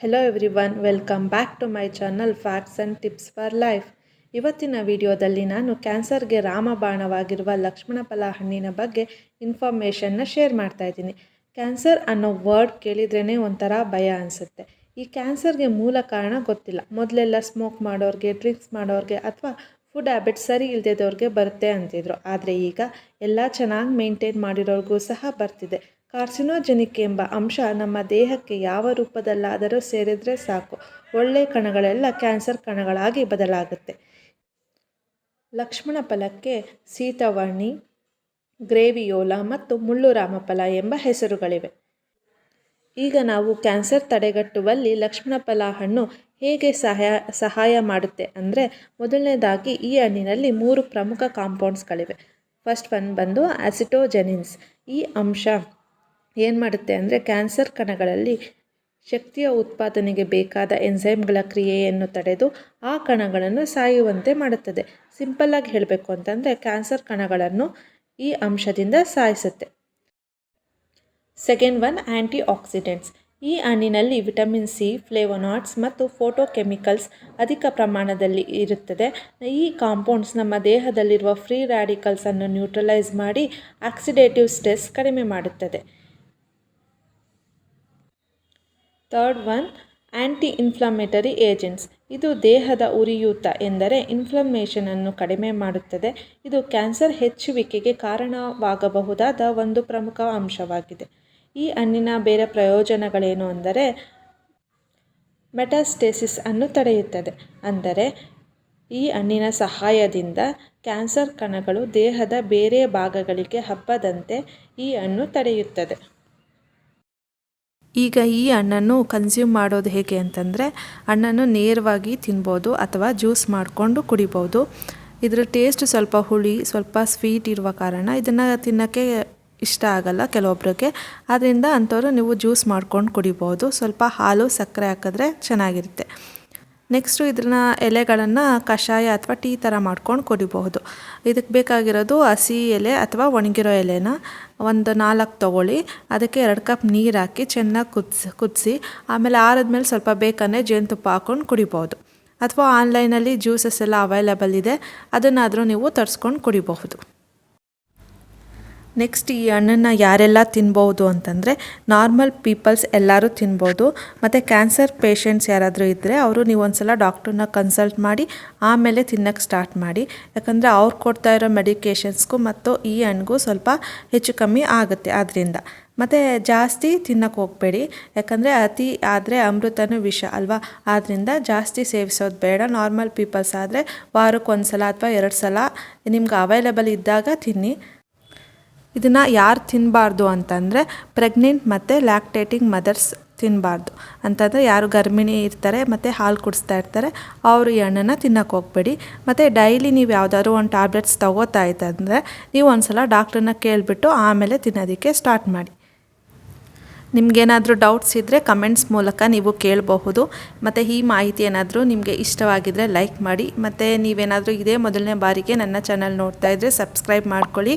Hello everyone welcome back to my channel facts and tips for life ಇವತ್ತಿನ ವಿಡಿಯೋದಲ್ಲಿ ನಾನು ಕ್ಯಾನ್ಸರ್ಗೆ ರಾಮಬಾಣವಾಗಿರುವ ಲಕ್ಷ್ಮಣ ಫಲ ಹಣ್ಣಿನ ಬಗ್ಗೆ ಇನ್ಫಾರ್ಮೇಷನ್ನ ಶೇರ್ ಮಾಡ್ತಾ ಇದ್ದೀನಿ. ಕ್ಯಾನ್ಸರ್ ಅನ್ನೋ ವರ್ಡ್ ಕೇಳಿದ್ರೇ ಒಂಥರ ಭಯ ಅನಿಸುತ್ತೆ. ಈ ಕ್ಯಾನ್ಸರ್ಗೆ ಮೂಲ ಕಾರಣ ಗೊತ್ತಿಲ್ಲ. ಮೊದಲೆಲ್ಲ ಸ್ಮೋಕ್ ಮಾಡೋರಿಗೆ ಡ್ರಿಂಕ್ಸ್ ಮಾಡೋರಿಗೆ ಅಥವಾ ಫುಡ್ ಹ್ಯಾಬಿಟ್ ಸರಿ ಇಲ್ದೇದವ್ರಿಗೆ ಬರುತ್ತೆ ಅಂತಿದ್ರು. ಆದರೆ ಈಗ ಎಲ್ಲ ಚೆನ್ನಾಗಿ ಮೇಂಟೈನ್ ಮಾಡಿರೋರಿಗೂ ಸಹ ಬರ್ತಿದೆ. ಕಾರ್ಸಿನೋಜೆನಿಕ್ ಎಂಬ ಅಂಶ ನಮ್ಮ ದೇಹಕ್ಕೆ ಯಾವ ರೂಪದಲ್ಲಾದರೂ ಸೇರಿದರೆ ಸಾಕು. ಒಳ್ಳೆಯ ಕಣಗಳೆಲ್ಲ ಕ್ಯಾನ್ಸರ್ ಕಣಗಳಾಗಿ ಬದಲಾಗುತ್ತೆ. ಲಕ್ಷ್ಮಣ ಫಲಕ್ಕೆ ಸೀತವರ್ಣಿ, ಗ್ರೇವಿಯೋಲ ಮತ್ತು ಮುಳ್ಳು ರಾಮಫಲ ಎಂಬ ಹೆಸರುಗಳಿವೆ. ಈಗ ನಾವು ಕ್ಯಾನ್ಸರ್ ತಡೆಗಟ್ಟುವಲ್ಲಿ ಲಕ್ಷ್ಮಣ ಫಲ ಹಣ್ಣು ಹೇಗೆ ಸಹಾಯ ಸಹಾಯ ಮಾಡುತ್ತೆ ಅಂದರೆ ಮೊದಲನೇದಾಗಿ ಈ ಹಣ್ಣಿನಲ್ಲಿ ಮೂರು ಪ್ರಮುಖ ಕಾಂಪೌಂಡ್ಸ್ಗಳಿವೆ. ಫಸ್ಟ್ ಒನ್ ಬಂದು ಆಸಿಟೋಜೆನಿನ್ಸ್. ಈ ಅಂಶ ಏನು ಮಾಡುತ್ತೆ ಅಂದರೆ ಕ್ಯಾನ್ಸರ್ ಕಣಗಳಲ್ಲಿ ಶಕ್ತಿಯ ಉತ್ಪಾದನೆಗೆ ಬೇಕಾದ ಎನ್ಸೈಮ್ಗಳ ಕ್ರಿಯೆಯನ್ನು ತಡೆದು ಆ ಕಣಗಳನ್ನು ಸಾಯುವಂತೆ ಮಾಡುತ್ತದೆ. ಸಿಂಪಲ್ಲಾಗಿ ಹೇಳಬೇಕು ಅಂತಂದರೆ ಕ್ಯಾನ್ಸರ್ ಕಣಗಳನ್ನು ಈ ಅಂಶದಿಂದ ಸಾಯಿಸುತ್ತೆ. ಸೆಕೆಂಡ್ ಒನ್ ಆ್ಯಂಟಿ ಆಕ್ಸಿಡೆಂಟ್ಸ್ ಈ ಹಣ್ಣಿನಲ್ಲಿ ವಿಟಮಿನ್ ಸಿ ಫ್ಲೇವೊನಾಟ್ಸ್ ಮತ್ತು ಫೋಟೋಕೆಮಿಕಲ್ಸ್ ಅಧಿಕ ಪ್ರಮಾಣದಲ್ಲಿ ಇರುತ್ತದೆ. ಈ ಕಾಂಪೌಂಡ್ಸ್ ನಮ್ಮ ದೇಹದಲ್ಲಿರುವ ಫ್ರೀ ರ್ಯಾಡಿಕಲ್ಸನ್ನು ನ್ಯೂಟ್ರಲೈಸ್ ಮಾಡಿ ಆಕ್ಸಿಡೇಟಿವ್ ಸ್ಟ್ರೆಸ್ ಕಡಿಮೆ ಮಾಡುತ್ತದೆ. Third one anti inflammatory agents ಇದು ದೇಹದ ಉರಿಯೂತ ಎಂದರೆ ಇನ್ಫ್ಲಮೇಷನನ್ನು ಕಡಿಮೆ ಮಾಡುತ್ತದೆ. ಇದು ಕ್ಯಾನ್ಸರ್ ಹೆಚ್ಚುವಿಕೆಗೆ ಕಾರಣವಾಗಬಹುದಾದ ಒಂದು ಪ್ರಮುಖ ಅಂಶವಾಗಿದೆ. ಈ ಹಣ್ಣಿನ ಬೇರೆ ಪ್ರಯೋಜನಗಳೇನು ಅಂದರೆ ಮೆಟಾಸ್ಟೇಸಿಸ್ ಅನ್ನು ತಡೆಯುತ್ತದೆ. ಅಂದರೆ ಈ ಹಣ್ಣಿನ ಸಹಾಯದಿಂದ ಕ್ಯಾನ್ಸರ್ ಕಣಗಳು ದೇಹದ ಬೇರೆ ಭಾಗಗಳಿಗೆ ಹಬ್ಬದಂತೆ ಈ ಹಣ್ಣು ತಡೆಯುತ್ತದೆ. ಈಗ ಈ ಹಣ್ಣನ್ನು ಕನ್ಸ್ಯೂಮ್ ಮಾಡೋದು ಹೇಗೆ ಅಂತಂದರೆ ಹಣ್ಣನ್ನು ನೇರವಾಗಿ ತಿನ್ಬೋದು ಅಥವಾ ಜ್ಯೂಸ್ ಮಾಡಿಕೊಂಡು ಕುಡಿಬೋದು. ಇದರ ಟೇಸ್ಟ್ ಸ್ವಲ್ಪ ಹುಳಿ, ಸ್ವಲ್ಪ ಸ್ವೀಟ್ ಇರುವ ಕಾರಣ ಇದನ್ನು ತಿನ್ನೋಕ್ಕೆ ಇಷ್ಟ ಆಗಲ್ಲ ಕೆಲವೊಬ್ಬರಿಗೆ ಆದ್ದರಿಂದ ಅಂಥವ್ರು ನೀವು ಜ್ಯೂಸ್ ಮಾಡ್ಕೊಂಡು ಕುಡಿಬೋದು. ಸ್ವಲ್ಪ ಹಾಲು ಸಕ್ಕರೆ ಹಾಕಿದ್ರೆ ಚೆನ್ನಾಗಿರುತ್ತೆ. ನೆಕ್ಸ್ಟು ಇದನ್ನ ಎಲೆಗಳನ್ನು ಕಷಾಯ ಅಥವಾ ಟೀ ಥರ ಮಾಡ್ಕೊಂಡು ಕುಡಿಬಹುದು. ಇದಕ್ಕೆ ಬೇಕಾಗಿರೋದು ಹಸಿ ಎಲೆ ಅಥವಾ ಒಣಗಿರೋ ಎಲೆನ ಒಂದು ನಾಲ್ಕು ತೊಗೊಳ್ಳಿ. ಅದಕ್ಕೆ ಎರಡು ಕಪ್ ನೀರು ಹಾಕಿ ಚೆನ್ನಾಗಿ ಕುದಿಸಿ ಕುದಿಸಿ, ಆಮೇಲೆ ಆರಿದ್ಮೇಲೆ ಸ್ವಲ್ಪ ಬೇಕನ್ನೇ ಜೇನುತುಪ್ಪ ಹಾಕ್ಕೊಂಡು ಕುಡಿಬೋದು ಅಥವಾ ಆನ್ಲೈನಲ್ಲಿ ಜ್ಯೂಸಸ್ ಎಲ್ಲ ಅವೈಲೇಬಲ್ ಇದೆ. ಅದನ್ನಾದರೂ ನೀವು ತರಿಸ್ಕೊಂಡು ಕುಡಿಬಹುದು. ನೆಕ್ಸ್ಟ್ ಈ ಹಣ್ಣನ್ನು ಯಾರೆಲ್ಲ ತಿನ್ಬೋದು ಅಂತಂದರೆ ನಾರ್ಮಲ್ ಪೀಪಲ್ಸ್ ಎಲ್ಲರೂ ತಿನ್ಬೋದು. ಮತ್ತು ಕ್ಯಾನ್ಸರ್ ಪೇಷಂಟ್ಸ್ ಯಾರಾದರೂ ಇದ್ದರೆ ಅವರು ನೀವು ಒಂದ್ಸಲ ಡಾಕ್ಟ್ರನ್ನ ಕನ್ಸಲ್ಟ್ ಮಾಡಿ, ಆಮೇಲೆ ತಿನ್ನೋಕ್ಕೆ ಸ್ಟಾರ್ಟ್ ಮಾಡಿ. ಯಾಕಂದರೆ ಅವ್ರು ಕೊಡ್ತಾ ಇರೋ ಮೆಡಿಕೇಷನ್ಸ್ಗೂ ಮತ್ತು ಈ ಹಣ್ಣಿಗೂ ಸ್ವಲ್ಪ ಹೆಚ್ಚು ಕಮ್ಮಿ ಆಗುತ್ತೆ ಆದ್ದರಿಂದ ಮತ್ತು ಜಾಸ್ತಿ ತಿನ್ನಕ್ಕೆ ಹೋಗಬೇಡಿ. ಯಾಕಂದರೆ ಅತಿ ಆದರೆ ಅಮೃತನೂ ವಿಷ ಅಲ್ವಾ? ಆದ್ದರಿಂದ ಜಾಸ್ತಿ ಸೇವಿಸೋದು ಬೇಡ. ನಾರ್ಮಲ್ ಪೀಪಲ್ಸ್ ಆದರೆ ವಾರಕ್ಕೆ ಒಂದು ಸಲ ಅಥವಾ ಎರಡು ಸಲ ನಿಮ್ಗೆ ಅವೈಲೇಬಲ್ ಇದ್ದಾಗ ತಿನ್ನಿ. ಇದನ್ನು ಯಾರು ತಿನ್ನಬಾರ್ದು ಅಂತಂದರೆ ಪ್ರೆಗ್ನೆಂಟ್ ಮತ್ತು ಲ್ಯಾಕ್ಟೇಟಿಂಗ್ ಮದರ್ಸ್ ತಿನ್ನಬಾರ್ದು ಅಂತಂದರೆ ಯಾರು ಗರ್ಭಿಣಿ ಇರ್ತಾರೆ ಮತ್ತು ಹಾಲು ಕುಡಿಸ್ತಾ ಇರ್ತಾರೆ, ಅವರು ಈ ಹಣ್ಣನ್ನು ತಿನ್ನೋಕೆ ಹೋಗಬೇಡಿ. ಮತ್ತು ಡೈಲಿ ನೀವು ಯಾವುದಾದ್ರು ಒಂದು ಟ್ಯಾಬ್ಲೆಟ್ಸ್ ತಗೋತಾ ಇತ್ತಂದರೆ ನೀವು ಒಂದು ಸಲ ಡಾಕ್ಟ್ರನ್ನ ಕೇಳಿಬಿಟ್ಟು ಆಮೇಲೆ ತಿನ್ನೋದಕ್ಕೆ ಸ್ಟಾರ್ಟ್ ಮಾಡಿ. ನಿಮಗೇನಾದರೂ ಡೌಟ್ಸ್ ಇದ್ದರೆ ಕಮೆಂಟ್ಸ್ ಮೂಲಕ ನೀವು ಕೇಳಬಹುದು. ಮತ್ತು ಈ ಮಾಹಿತಿ ಏನಾದರೂ ನಿಮಗೆ ಇಷ್ಟವಾಗಿದ್ದರೆ ಲೈಕ್ ಮಾಡಿ. ಮತ್ತು ನೀವೇನಾದರೂ ಇದೇ ಮೊದಲನೇ ಬಾರಿಗೆ ನನ್ನ ಚಾನಲ್ ನೋಡ್ತಾ ಇದ್ದರೆ ಸಬ್ಸ್ಕ್ರೈಬ್ ಮಾಡ್ಕೊಳ್ಳಿ.